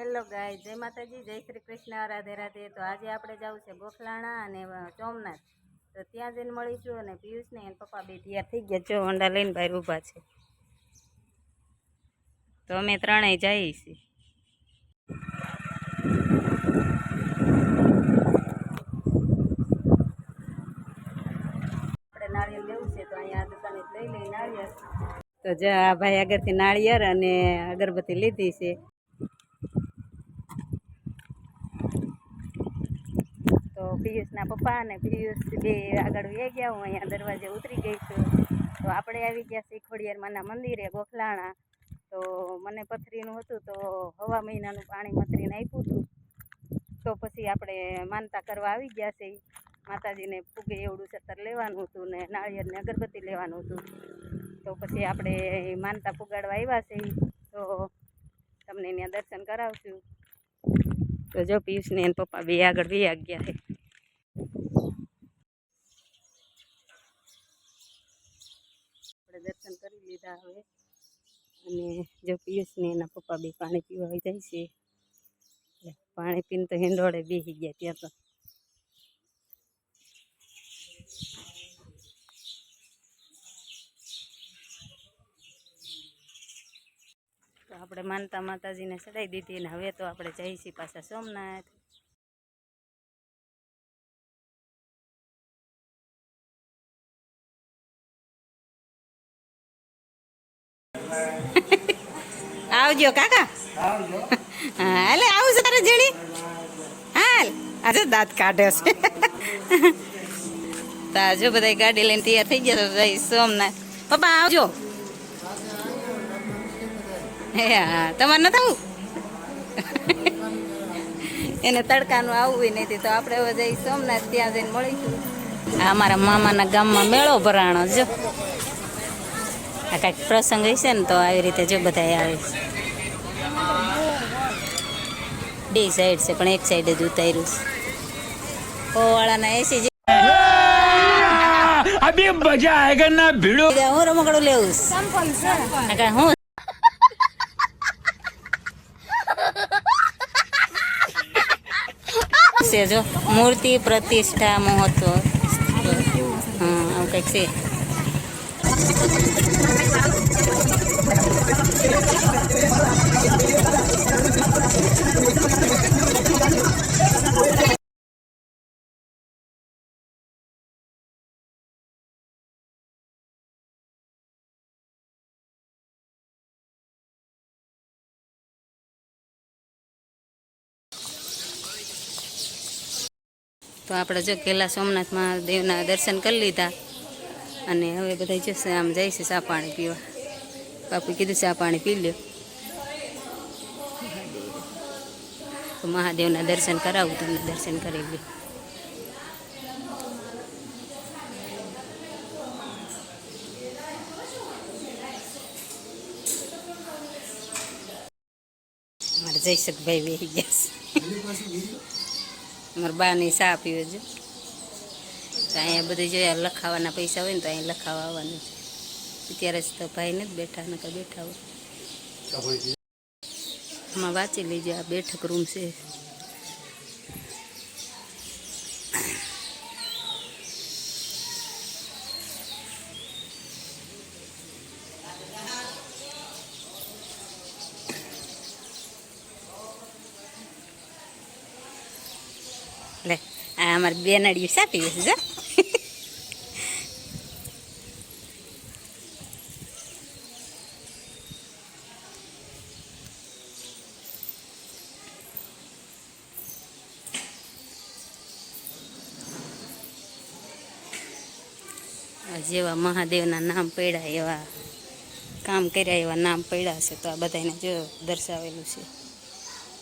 Hello ગાય જય માતાજી, જય શ્રી કૃષ્ણ, રાધે રાધે. તો આજે આપણે જવું છે ગોખલાણા અને સોમનાથ. તો ત્યાં જઈને મળીશું અને પિયુષને એના પપ્પા બે તૈયાર થઈ ગયા જો હોન્ડા લઈને બહાર ઊભા છે. તો અમે ત્રણેય જઈએ છીએ. નાળિયેર લેવું છે, તો અહીંયા દુકાને લઈ લઈ નાળિયેર. તો જો, આ ભાઈ આગળથી નાળિયેર અને અગરબત્તી લીધી છે તો પિયુષના પપ્પા અને પિયુષ બે આગળ વહી ગયા, હું અહીંયા દરવાજે ઉતરી ગઈ છું. તો આપણે આવી ગયા છીએ ખોડિયારમાંના મંદિરે, ગોખલાણા. તો મને પથરીનું હતું તો હવા મહિનાનું પાણી મથરીને આપ્યું હતું. તો પછી આપણે માનતા કરવા આવી ગયા છે માતાજીને પૂગે એવડું સત્તર લેવાનું હતું ને નાળિયેરને અગરબત્તી લેવાનું હતું. તો પછી આપણે માનતા પુગાડવા આવ્યા છે તો તમને ત્યાં દર્શન કરાવશું. તો જો પિયુષને એના પપ્પા બે આગળ બે ગયા છે આપણે દર્શન કરી લીધા હવે. અને જો પિયુષને એના પપ્પા બે પાણી પીવા જાય છે પાણી પીને તો હિંડોળે બેસી ગયા ત્યાં તો. આપણે માનતા માતાજીને ચડાવી દીધી ને હવે તો આપણે છીએ પાછા સોમનાથ. આવજો કાકા. હાલે આવું છે તારે જેડી? હાલ આજે દાંત કાઢે છે. તાજો બધા ગાડી લઈને તૈયાર થઈ ગયા તો સોમનાથ. પપ્પા આવજો. હે હા તમારે નથી થવું? એને તડકાનું આવવું નથી તો આપણે હવે જઈ સોમનાથ ત્યાં જઈને મળીશું. આ અમારા મામાના ગામમાં મેળો ભરાણો જો. આ કાંઈક પ્રસંગ હશે ને તો આવી રીતે જો બધા આવે. છે બે સાઈડ છે પણ એક સાઈડે જ ઉતાર્યું છે ઓવાળાના એસી અભી મજા આયેગા ના ભીડો હું રમકડું લેવું સંપલ હું છે જો મૂર્તિ પ્રતિષ્ઠા મહોત્સવ હા આવું કંઈક છે Thank you. તો આપણે જો કેલા સોમનાથ મહાદેવના દર્શન કરી લીધા. અને હવે બધા જશે આમ જાય છે ચા પાણી પીવા. બાપુ કીધું ચા પાણી પી લ્યો. તો મહાદેવના દર્શન કરાવું, તમને દર્શન કરી લ્યો. મારે જયસકભાઈ વેરી ગયા છે મારા બાની ચા પીવે છે. તો અહીંયા બધે જોયા લખાવાના પૈસા હોય ને તો અહીંયા લખાવા આવવાનું છે. અત્યારે જ તો ભાઈ નથી બેઠા નકર બેઠા હોય. આમાં વાંચી લેજો આ બેઠક રૂમ છે. લે, આ અમારી બેનડિયું શા પીવે છે, જો. જેવા મહાદેવના નામ પડ્યા, એવા કામ કર્યા, એવા નામ પડ્યા છે, તો આ બધાને જો દર્શાવેલું છે.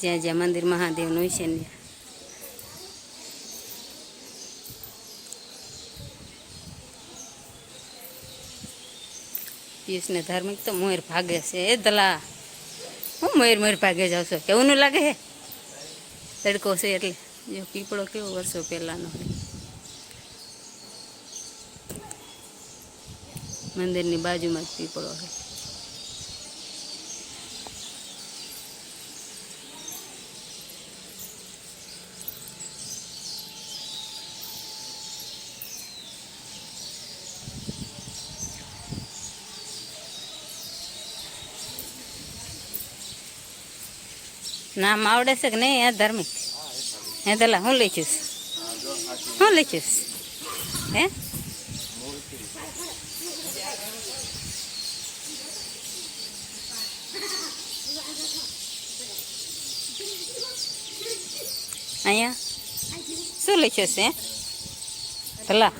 જ્યાં જ્યાં મંદિર મહાદેવનું છે ને પિયુષને ધાર્મિક તો મોર ભાગે છે, એ દલા. હું મોર મોર ભાગે જાઉં છું. કેવું નું લાગે તડકો છે એટલે. જો પીપળો કેવો વર્ષો પહેલાંનો મંદિરની બાજુમાં જ પીપળો છે. નામ આવડે છે કે નહીં આ ધાર્મિક? હે તલા હું લખીશ હું લખીશ હે? અહીંયા? શું લખ્યું છે ધલા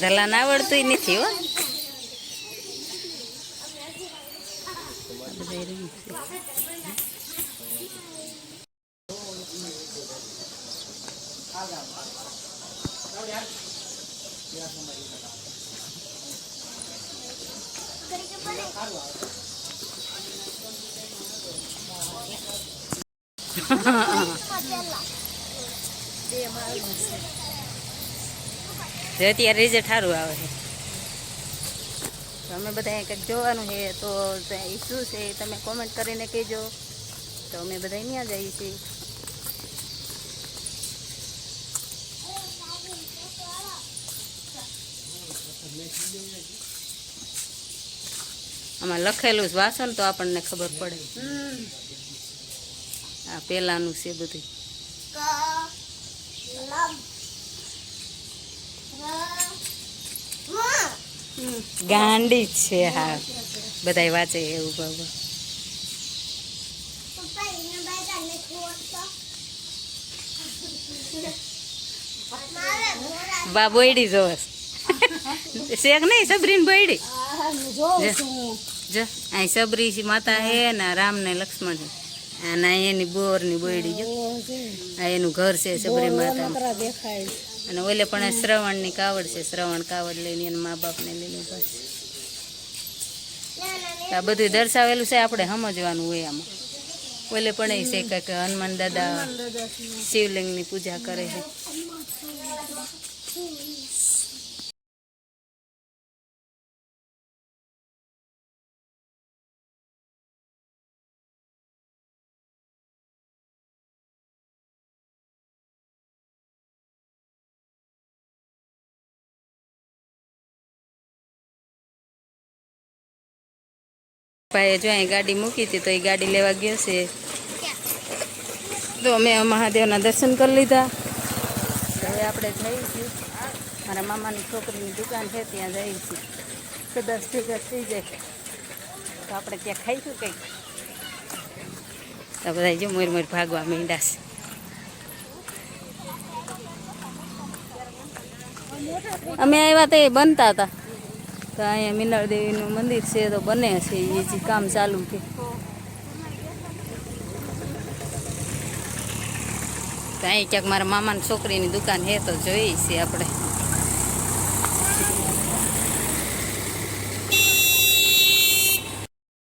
ધલા ના આવડતું નથી, હો. જે અત્યારે રિઝલ્ટ સારું આવે છે. તો અમે બધા કંઈક જોવાનું છે, તો એ શું છે એ તમે કોમેન્ટ કરીને કહેજો. તો અમે બધા ત્યાં જઈએ છીએ. આમાં લખેલું જ વાસણ તો આપણને ખબર પડે. આ પહેલાંનું છે બધું. ગાંડી છે હા. બધાય વાંચે એવું બાબા બા બોયડી જોવસ શેક નહીં સબરીન બળી જો અહીં સબરી છે માતા હે ને રામ ને લક્ષ્મણ છે. અને એની બોરની બળી જો. આ એનું ઘર છે સબરી માતા અને ઓલે પણ શ્રવણની કાવડ છે શ્રવણ કાવડ લઈને એના મા બાપ ને લઈને ઊભા છે આ બધું દર્શાવેલું છે આપણે સમજવાનું હોય આમાં. ઓલે પણ એ છે કે હનુમાન દાદા શિવલિંગની પૂજા કરે છે. ભાઈએ જો અહીં ગાડી મૂકી હતી તો એ ગાડી લેવા ગયો છે. તો અમે મહાદેવના દર્શન કરી લીધા. હવે આપણે છીએ મારા મામાની છોકરીની દુકાન છે, ત્યાં જઈએ છીએ દસ ભેગા થઈ જાય. તો આપણે ત્યાં ખાઈશું કંઈક. તો બધા જો મોર મોર ભાગવા મીંડા છે. અમે આવ્યા તો એ બનતા હતા. તો અહીંયા મીનળ દેવીનું મંદિર છે, તો બને છે એ જે કામ ચાલુ છે. તો અહીં ક્યાંક મારા મામાની છોકરીની દુકાન છે, તો જોઈએ છે આપણે.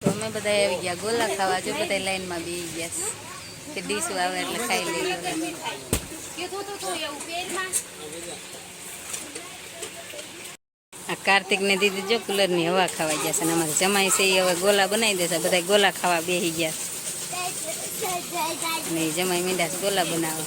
અમે બધા આવી ગયા ગોલા ખાવા, જો બધા લાઈનમાં બી ગયા કે ડીશું આવે એટલે ખાઈ લઈએ. આ કાર્તિકને દીધી જો કુલરની હવા ખાવા ગયા છે અને અમારે જમાઈ છે એ હવે ગોલા બનાવી દેશે બધા ગોલા ખાવા બેસી ગયા છે. અને જમાઈ મીંડા ગોલા બનાવે.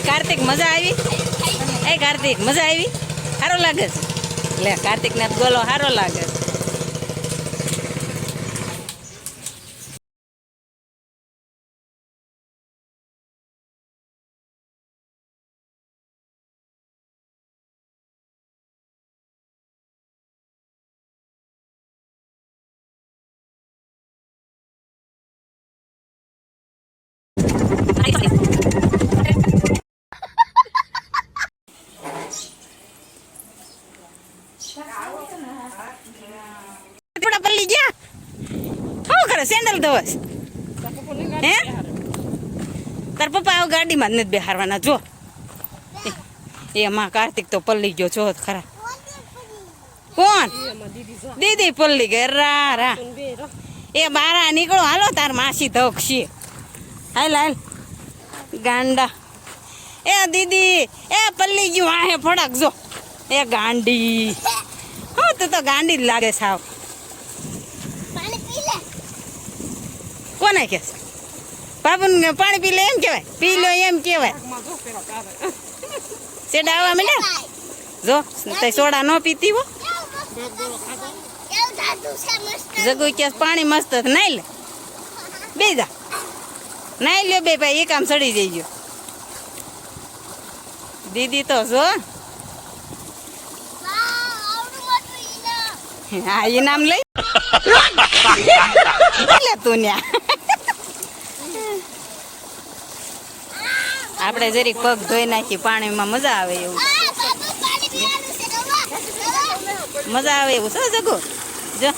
કાર્તિક મજા આવી? એ કાર્તિક મજા આવી? સારો લાગે છે. એટલે કાર્તિકને બોલો સારો લાગે છે. Nice, nice. કરે સેન્ડલ ધોવસ હે? તાર પપ્પા આવો ગાડીમાં જ નથી બેહારવાના, જો. એ એમાં કાર્તિક તો પલ્લી ગયો છો ખરા. કોણ? દીદી પલ્લી ગઈ. રા રા. એ બારા નીકળો. હાલો, તાર માસી ધોક છીએ હાલ હાલ. ગાંડા. એ દીદી, એ પલ્લી ગયું. આ હે જો. એ ગાંડી. હું તું તો ગાંડી જ લાગે સાવ કોને કે બાબુન પાણી પી લે એમ કહેવાય? પી લો એમ કહેવાય. સેડા આવવા માંડ્યા? જો તે સોડા ન પીતી હો. જગુ કે પાણી મસ્ત. નાઈ લે. બે જા. નાઈ લ્યો બે ભાઈ એ કામ સડી જઈ ગયો દીદી તો જો. હા એ નામ લઈ. લે તું ન્યા. આપણે જરીક પગ ધોઈ નાખી પાણીમાં મજા આવે એવું. મજા આવે એવું છે જગુ? જો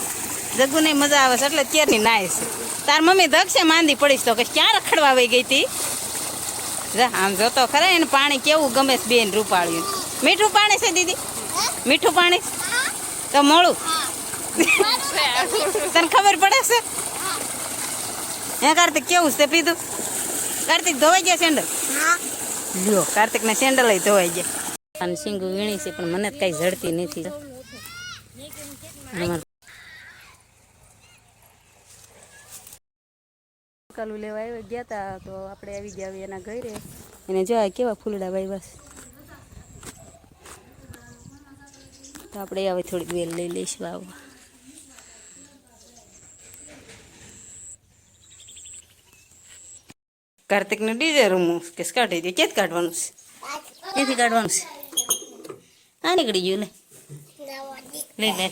જગુ ને મજા આવે છે એટલે અત્યારની નાઈશ તાર મમ્મી ધગશે માંદી પડીશ તો કે ક્યાં રખડવા આવી ગઈ હતી જા આમ જોતો ખરા એને પાણી કેવું ગમે છે બેન રૂપાળ્યું. મીઠું પાણી છે દીદી? મીઠું પાણી? તો મોળું. તને ખબર પડે છે? હે. કાર્તિક કેવું છે પીધું? કાર્તિક ધોવાઈ ગયા સેન્ડલ લ્યો કાર્તિક ને સેન્ડલ ધોવાઈ ગયા. અને સિંગુ વીણી છે પણ મને કઈ જડતી નથી. કાલું લેવા આવ્યા ગયા હતા તો આપણે આવી ગયા એના ઘરે. એને જો કેવા ફૂલડા ભાઈ બસ તો આપણે હવે થોડીક વેલ લઈ લઈશું આવવા કાર્તિકનું ડીજે રૂમ કે કાઢી દે ક્યાંથી કાઢવાનું છે? ક્યાંથી કાઢવાનું છે? આ નીકળી ગયું લે લે લે.